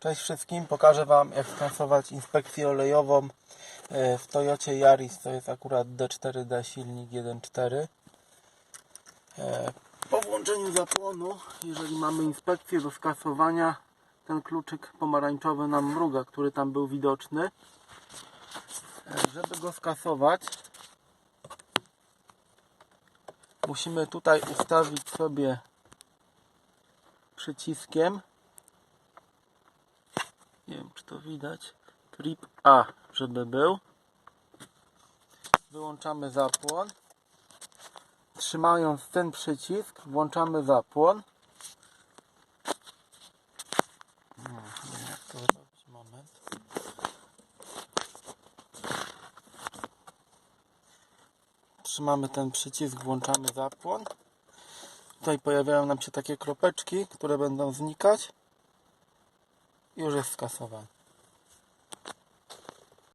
Cześć wszystkim, pokażę Wam jak skasować inspekcję olejową e, w Toyocie Yaris, to jest akurat D4D silnik 1.4 E, Po włączeniu zapłonu, jeżeli mamy inspekcję do skasowania, ten kluczyk pomarańczowy nam mruga, który tam był widoczny. E, Żeby go skasować, musimy tutaj ustawić sobie przyciskiem nie wiem czy to widać. Trip A żeby był. Wyłączamy zapłon. Trzymając ten przycisk włączamy zapłon. Trzymamy ten przycisk włączamy zapłon. Tutaj pojawiają nam się takie kropeczki które będą znikać już jest skasowany